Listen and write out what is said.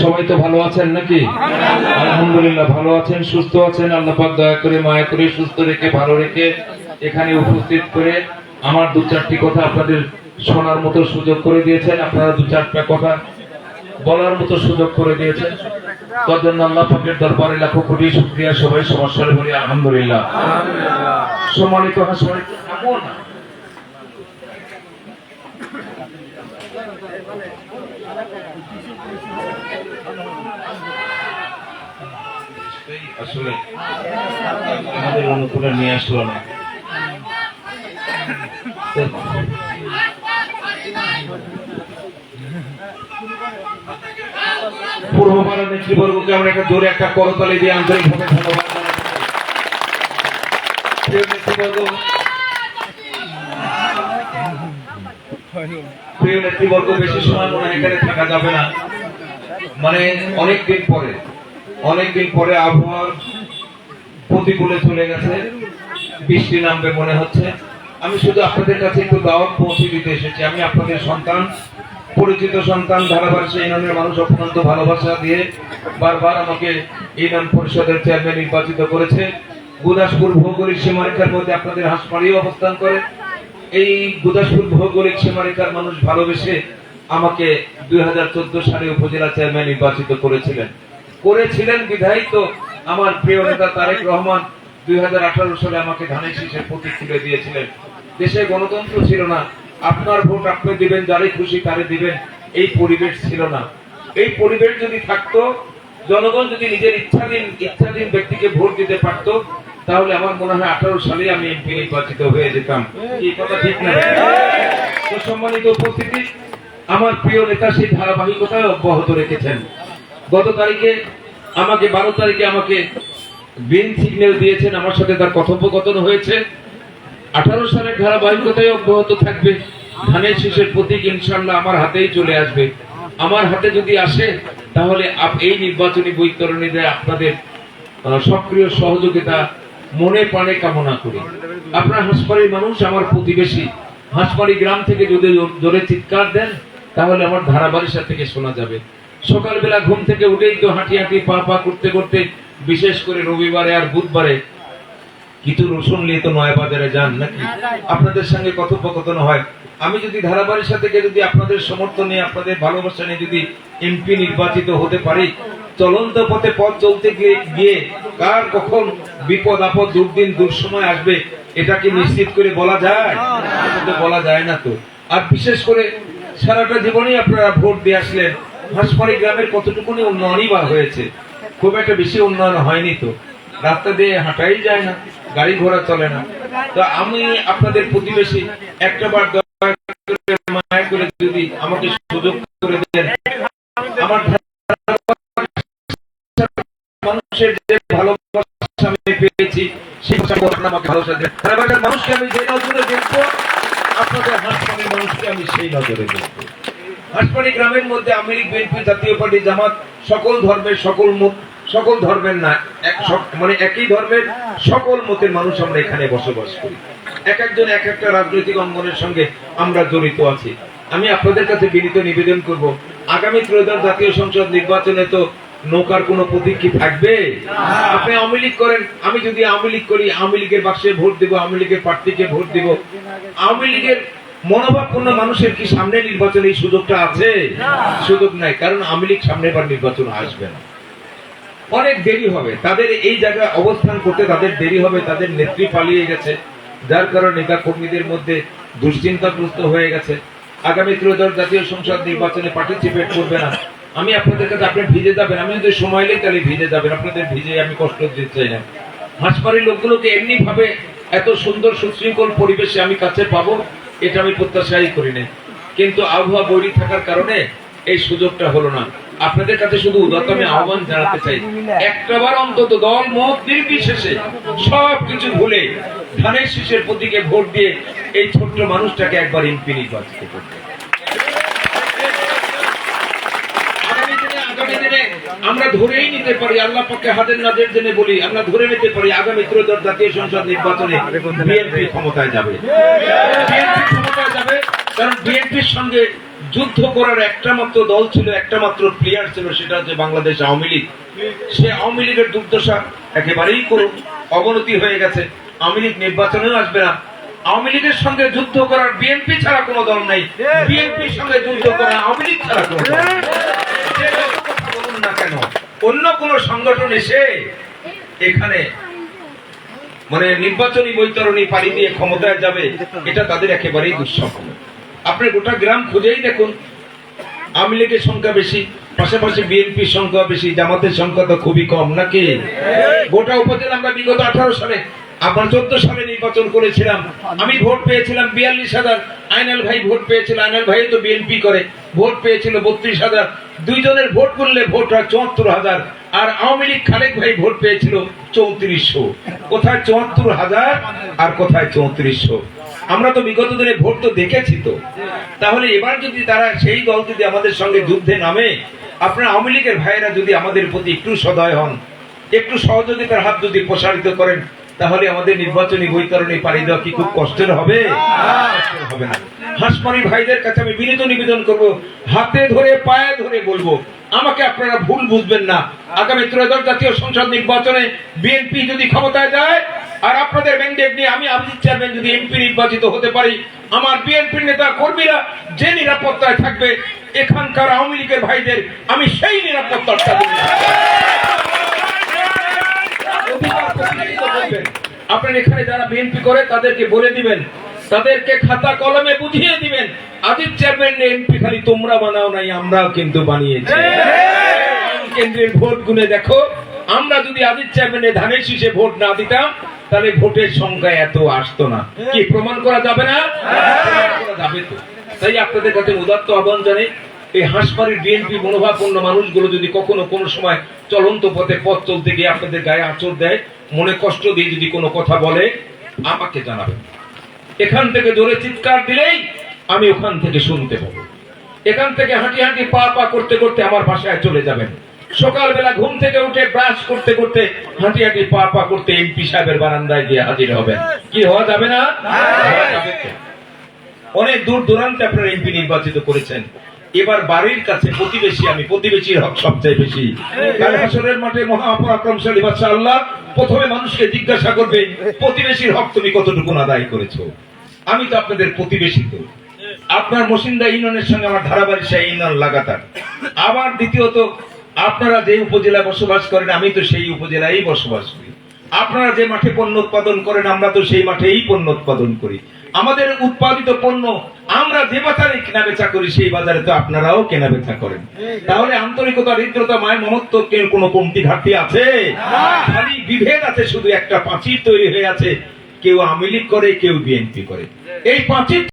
সবাই তো ভালো আছেন নাকি? আলহামদুলিল্লাহ ভালো আছেন, সুস্থ আছেন। আল্লাহ পাক দয়া করে, মায়া করে, সুস্থ রেখে, ভালো রেখে এখানে উপস্থিত করে আমার দু চারটি কথা আপনাদের শোনার মতো সুযোগ করে দিয়েছেন। আপনারা দু চারটা কথা বলার মতো সুযোগ করে দিয়েছেন। তার জন্য আল্লাহ দরবারে লাখো কোটি শুকরিয়া, সবাই সমস্যার বলি আলহামদুলিল্লাহ। সম্মানিত হাসমানিত থাকো না এই আসলে আমাদের অনুকূলে নিয়ে আসলো না পূর্ব ভারত নেতৃবর্গকে আমরা একটা জোরে একটা করতালি দিয়ে আন্তরিকভাবে ধন্যবাদ। নেতৃবর্গ মনে বৃষ্টি নামবে মনে হচ্ছে। আমি শুধু আপনাদের কাছে একটু দাওয়াত পৌঁছে দিতে এসেছি। আমি আপনাদের সন্তান, পরিচিত সন্তান ধারাবাহিক এই মানুষ অত্যন্ত ভালোবাসা দিয়ে বারবার আমাকে এই নাম পরিষদের চেয়ারম্যান নির্বাচিত করেছে। গুদাসপুর ভৌগোলিক সীমারেখার মধ্যে আপনাদের হাসপাতালই অবস্থান করে। এই গুদাসপুর ভৌগোলিক সীমারেখার মানুষ ভালোবেসে আমাকে দুই সালে উপজেলা চেয়ারম্যান নির্বাচিত করেছিলেন। করেছিলেন বিধায়ী তো আমার প্রিয় নেতা তারেক রহমান দুই সালে আমাকে ধানের শীষের প্রতীক তুলে দিয়েছিলেন। দেশে গণতন্ত্র ছিল না, আপনার ভোট আপনি দিবেন যারে খুশি তারে দিবেন, এই পরিবেশ ছিল না। এই পরিবেশ যদি থাকতো, জনগণ যদি নিজের ইচ্ছাধীন ইচ্ছাধীন ব্যক্তিকে ভোট দিতে পারতো তাহলে আমার মনে হয় আঠারো সালে আমি এমপি নির্বাচিত হয়ে যেতাম। এই কথা ঠিক না। তো সম্মানিত উপস্থিতি আমার প্রিয় নেতা সেই ধারাবাহিকতা অব্যাহত রেখেছেন। গত তারিখে আমাকে বারো তারিখে আমাকে গ্রিন সিগন্যাল দিয়েছেন আমার সাথে তার কথোপকথন হয়েছে। আঠারো সালের ধারাবাহিকতায় অব্যাহত থাকবে। ধানের শীষের প্রতীক ইনশাল্লাহ আমার হাতেই চলে আসবে। আমার হাতে যদি আসে তাহলে এই নির্বাচনী বৈতরণীতে আপনাদের সক্রিয় সহযোগিতা মনে প্রাণে কামনা করি। আপনার হাসপাতালের মানুষ, আমার প্রতিবেশী হাসপাড়ি গ্রাম থেকে যদি জোরে চিৎকার দেন, তাহলে আমার ধারাবারিশা থেকে শোনা যাবে। সকালবেলা ঘুম থেকে উঠেই তো হাঁটি হাঁটি পা পা করতে করতে, বিশেষ করে রবিবারে আর বুধবারে কিছু রসুন নিয়ে তো নয় বাজারে যান নাকি? আপনাদের সঙ্গে কথোপকথন হয়। আমি যদি ধারাবাহিক সাথে যদি আপনাদের সমর্থন নিয়ে, আপনাদের ভালোবাসা নিয়ে যদি এমপি নির্বাচিত হতে পারি, চলন্ত পথে পথ চলতে গিয়ে গিয়ে কার কখন বিপদ, আপদ, দুর্দিন, দুঃসময় আসবে, এটা কি নিশ্চিত করে বলা যায়? বলা যায় না তো। আর বিশেষ করে সারাটা জীবনেই আপনারা ভোট দিয়ে আসলেন। হাসপাড়ি গ্রামের কতটুকুনি উন্নয়নই বা হয়েছে? খুব একটা বেশি উন্নয়ন হয়নি তো। রাস্তা দিয়ে হাঁটাই যায় না, গাড়ি ঘোড়া চলে না। তো আমি আপনাদের প্রতিবেশী একটা বার মায়া করে যদি আমাকে সুযোগ করে দেন। আমার মানুষের যে ভালোবাসা আমি পেয়েছি, সেই আমাকে ভালোবাসা মানুষকে আমি যে নজরে আপনাদের মানুষকে আমি সেই নজরে হাসপাতালি গ্রামের মধ্যে league BNP Jatiya party Jamaat সকল ধর্মের সকল মত, সকল ধর্মের না, এক মানে একই ধর্মের সকল মতের মানুষ আমরা এখানে বসবাস করি। এক একজন এক একটা রাজনৈতিক অঙ্গনের সঙ্গে আমরা জড়িত আছি। আমি আপনাদের কাছে বিনীত নিবেদন করব, আগামী ত্রয়োদশ জাতীয় সংসদ নির্বাচনে তো নৌকার কোনো প্রতীক কি থাকবে? আপনি আওয়ামী লীগ করেন, আমি যদি আওয়ামী লীগ করি, আওয়ামী লীগের বাক্সে ভোট দিব, আওয়ামী লীগের প্রার্থীকে ভোট দিব। আওয়ামী লীগের মনোভাবপূর্ণ মানুষের কি সামনে নির্বাচনে এই সুযোগটা আছে? সুযোগ নাই, কারণ আওয়ামী লীগ সামনে বার নির্বাচন আসবে না। অনেক দেরি হবে, তাদের এই জায়গায় অবস্থান করতে তাদের দেরি হবে, তাদের নেত্রী পালিয়ে গেছে। যার কারণে নেতা কর্মীদের মধ্যে দুশ্চিন্তাগ্রস্ত হয়ে গেছে। আগামী ত্রয়োদশ জাতীয় সংসদ নির্বাচনে পার্টিসিপেট করবে না। আমি আপনাদের কাছে, আপনি ভিজে যাবেন। আমি যদি সময় নেই, তাহলে ভিজে যাবেন। আপনাদের ভিজে আমি কষ্ট দিতে চাই না। হাসপাড়ির লোকগুলোকে এমনি ভাবে এত সুন্দর সুশৃঙ্খল পরিবেশে আমি কাছে পাবো, এটা আমি প্রত্যাশাই করি না কিন্তু আবহাওয়া বৈরী থাকার কারণে এই সুযোগটা হলো না। আপনাদের কাছে শুধু উদাত্ত আমি আহ্বান জানাতে চাই, একটাবার অন্তত দল, মত নির্বিশেষে সব কিছু ভুলে ধানের শীষের প্রতীকে ভোট দিয়ে এই ছোট্ট মানুষটাকে একবার এমপি নির্বাচিত করতে আগামী দিনে আগামী দিনে আমরা ধরেই নিতে পারি, আল্লাহ পক্ষে হাতের নাজের জেনে বলি, আমরা ধরে নিতে পারি আগামী ত্রয়োদশ জাতীয় সংসদ নির্বাচনে বিএনপি ক্ষমতায় যাবে। বিএনপি ক্ষমতায় যাবে, কারণ বিএনপির সঙ্গে যুদ্ধ করার একটা মাত্র দল ছিল, একটা মাত্র প্লেয়ার ছিল, সেটা হচ্ছে বাংলাদেশ আওয়ামী লীগ। সে আওয়ামী লীগের দুর্দশা একেবারেই করুন অবনতি হয়ে গেছে। আওয়ামী লীগ নির্বাচনেও আসবে না। আওয়ামী লীগের সঙ্গে যুদ্ধ করার বিএনপি ছাড়া কোনো দল নেই। বিএনপির সঙ্গে যুদ্ধ করা আওয়ামী লীগ ছাড়া কোনো দল কেন? অন্য কোন সংগঠন এসে এখানে মানে নির্বাচনী বৈতরণী পাড়ি দিয়ে ক্ষমতায় যাবে, এটা তাদের একেবারেই দুঃস্বপ্ন। আপনি গোটা গ্রাম খুঁজেই দেখুন, আওয়ামী লীগের সংখ্যা বেশি, পাশাপাশি বিএনপির সংখ্যা বেশি, জামাতের সংখ্যা তো খুবই কম, নাকি? গোটা উপজেলা আমরা বিগত আঠারো সালে আপনার চোদ্দ সালে নির্বাচন করেছিলাম, আমি ভোট পেয়েছিলাম বিয়াল্লিশ হাজার আইনাল ভাই ভোট পেয়েছিল, আইনাল ভাই তো বিএনপি করে, ভোট পেয়েছিল বত্রিশ হাজার। দুইজনের ভোট করলে ভোট হয় চুয়াত্তর হাজার, আর আওয়ামী লীগ খালেক ভাই ভোট পেয়েছিল চৌত্রিশশো। কোথায় চুয়াত্তর হাজার আর কোথায় চৌত্রিশশো? আমরা তো বিগত দিনে ভোট তো দেখেছি তো। তাহলে এবার যদি তারা সেই দল যদি আমাদের সঙ্গে যুদ্ধে নামে, আপনার আওয়ামী লীগের ভাইয়েরা যদি আমাদের প্রতি একটু সদয় হন, একটু সহযোগিতার হাত যদি প্রসারিত করেন তাহলে আমাদের নির্বাচনী বৈতরণী পাড়ি দেওয়া কি খুব কষ্টের হবে? হবে না। হাসপানি ভাইদের কাছে আমি বিনীত নিবেদন করব, হাতে ধরে, পায়ে ধরে বলব, আমাকে আপনারা ভুল বুঝবেন না। আগামী ত্রয়োদশ জাতীয় সংসদ নির্বাচনে বিএনপি যদি ক্ষমতায় যায়, আর আপনাদের ম্যান্ডেট নিয়ে আমি আবিদ চেয়ারম্যান যদি এমপি নির্বাচিত হতে পারি, আমার বিএনপির নেতা কর্মীরা যে নিরাপত্তায় থাকবে, এখানকার আওয়ামী লীগের ভাইদের আমি সেই নিরাপত্তাটা আপনার এখানে যারা বিএনপি করে, তাদেরকে বলে দিবেন। তাদেরকে খাতা কলমে বুঝিয়ে দিবেন। আদিত চেয়ারম্যান এমপি, খালি তোমরা বানাও নাই, আমরাও কিন্তু বানিয়েছি। কেন্দ্রের ভোট গুনে দেখো, আমরা যদি আদিত ধানের শীষে ভোট না দিতাম, তাহলে ভোটের সংখ্যা এত আসতো না। কি প্রমাণ করা যাবে না? যাবে তো। তাই আপনাদের কাছে উদাত্ত আহ্বান জানে এই হাঁসপাড়ির বিএনপি মনোভাবপূর্ণ মানুষগুলো যদি কখনো কোনো সময় চলন্ত পথে পথ চলতে গিয়ে আপনাদের গায়ে আচর দেয় মনে কষ্ট দিয়ে যদি কোনো কথা বলে, আমাকে জানাবেন এখান থেকে জোরে চিৎকার দিলেই আমি ওখান থেকে শুনতে পাবো। এখান থেকে হাঁটি হাঁটি পা পা করতে করতে আমার বাসায় চলে যাবেন। সকালবেলা ঘুম থেকে উঠে ব্রাশ করতে করতে হাঁটি হাঁটি পা পা করতে এমপি সাহেবের বারান্দায় গিয়ে হাজির হবেন। কি হওয়া যাবে না। অনেক দূর দূরান্তে আপনারা এমপি নির্বাচিত করেছেন। এবার বাড়ির কাছে প্রতিবেশী আমি প্রতিবেশীর হক সবচেয়ে বেশি। হাসরের মাঠে মহাপরাক্রমশালী বাদশা আল্লাহ প্রথমে মানুষকে জিজ্ঞাসা করবে, প্রতিবেশীর হক তুমি কতটুকু আদায় করেছ? আমি তো আপনাদের প্রতিবেশী তো। আপনার মসিন্দা ইউনিয়নের সঙ্গে আমার ধারাবাহিক সেই ইউনিয়ন লাগাতার। আবার দ্বিতীয়ত, আপনারা যে উপজেলায় বসবাস করেন, আমি তো সেই উপজেলায় বসবাস করি। আপনারা যে মাঠে পণ্য উৎপাদন করেন, আমরা তো সেই মাঠেই পণ্য উৎপাদন করি। আমাদের উৎপাদিত পণ্য আমরা যে বাজারে কেনা বেচা করি সেই বাজারে তো আপনারাও কেনা বেচা করেন। তাহলে আন্তরিকতা হৃদ্রতা মায় মমত্ব কোনো কমতি ঘাটতি আছে? খালি বিভেদ আছে শুধু একটা প্রাচীর তৈরি হয়ে আছে। কেউ আওয়ামী লীগ করে কেউ বিএনপি করে। এই পাঁচির